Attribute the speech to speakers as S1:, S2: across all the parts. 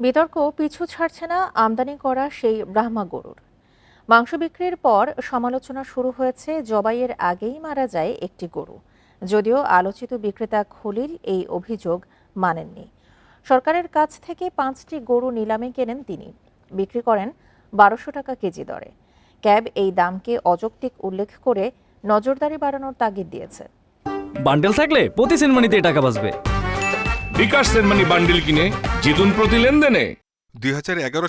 S1: বিতর্ক পিছু ছাড়ছে না, আমদানি করা সেই ব্রাহ্মা গরুর। মাংস বিক্রির পর সমালোচনা শুরু হয়েছে, জবাইয়ের আগেই মারা যায় একটি গরু। যদিও আলোচিত বিক্রেতা খলিল এই অভিযোগ মানেননি। সরকারের কাছ থেকে পাঁচটি গরু নিলামে কেনেন তিনি। বিক্রি করেন বারোশো টাকা কেজি দরে। ক্যাব এই দামকে অযৌক্তিক উল্লেখ করে নজরদারি বাড়ানোর তাগিদ দিয়েছে।
S2: বান্ডেল থাকলে প্রতি সেনমানিতে টাকা বাঁচবে।
S3: বিকাশ সেনমানি বান্ডিল কিনে জিতুন প্রতি লেনদেনে।
S4: দুই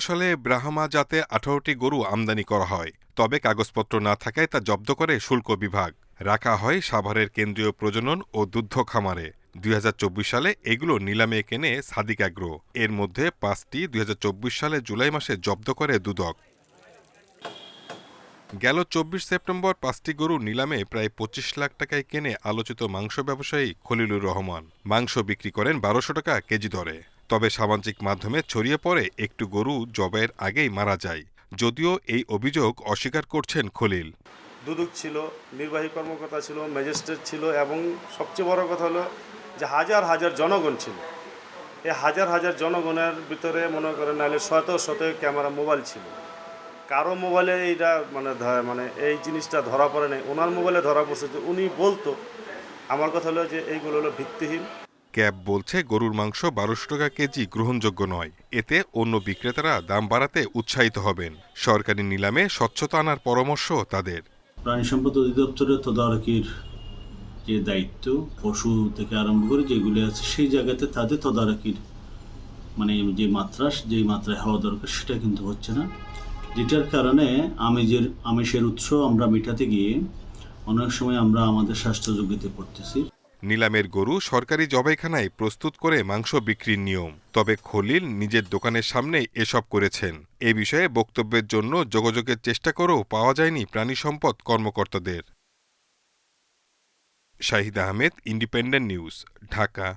S4: সালে ব্রাহ্মা জাতে আঠারোটি গরু আমদানি করা হয়, তবে কাগজপত্র না থাকায় তা জব্দ করে শুল্ক বিভাগ। রাখা হয় সাভারের কেন্দ্রীয় প্রজনন ও দুগ্ধ খামারে। দুই হাজার চব্বিশ সালে এগুলো নিলামে কেনে সাদিক অ্যাগ্রো। এর মধ্যে পাঁচটি দুই হাজার চব্বিশ সালে জুলাই মাসে জব্দ করে দুদক। গেল চব্বিশ সেপ্টেম্বর পাঁচটি গরু নিলামে প্রায় পঁচিশ লাখ টাকায় কেনে আলোচিত মাংস ব্যবসায়ী খলিলুর রহমান। মাংস বিক্রি করেন বারোশো টাকা কেজি দরে। তবে সামাজিক মাধ্যমে ছড়িয়ে পড়ে একটু গরু জবের আগেই মারা যায়। যদিও এই অভিযোগ অস্বীকার করছেন খলিল।
S5: দুদক ছিল, নির্বাহী কর্মকর্তা ছিল, ম্যাজিস্ট্রেট ছিল এবং সবচেয়ে বড় কথা হলো যে হাজার হাজার জনগণ ছিল। এই হাজার হাজার জনগণের ভিতরে মনে করেন নাহলে শত শত ক্যামেরা মোবাইল ছিল। কারও মোবাইলে এইটা মানে মানে এই জিনিসটা ধরা পড়ে নাই। ওনার মোবাইলে ধরা পড়ছে যে উনি বলতো আমার কথা হলো যে এইগুলো হলো ভিত্তিহীন।
S4: ক্যাব বলছে গরুর মাংস বারোশো টাকা কেজি গ্রহণযোগ্য নয়। এতে অন্য বিক্রেতারা দাম বাড়াতে উৎসাহিত হবেন। সরকারি নিলামে স্বচ্ছতা আনার পরামর্শ তাদের।
S6: প্রাণী সম্পদ অধিদপ্তরের তদারকির যে দায়িত্ব পশু থেকে আরম্ভ করে যেগুলি আছে সেই জায়গাতে তাদের তদারকির মানে যে মাত্রা যেই মাত্রায় হওয়া দরকার সেটা কিন্তু হচ্ছে না। যেটার কারণে আমেজের আমেজের উৎস আমরা মেটাতে গিয়ে অনেক সময় আমরা আমাদের স্বাস্থ্য ঝুঁকিতে পড়তেছি।
S4: নিলামের গরু সরকারি জবাইখানায় প্রস্তুত করে মাংস বিক্রির নিয়ম। তবে খলিল নিজের দোকানের সামনেই এসব করেছেন। এ বিষয়ে বক্তব্যের জন্য যোগাযোগের চেষ্টা করেও পাওয়া যায়নি প্রাণী সম্পদ কর্মকর্তাদের। Shahid Ahmed, independent news, Dhaka.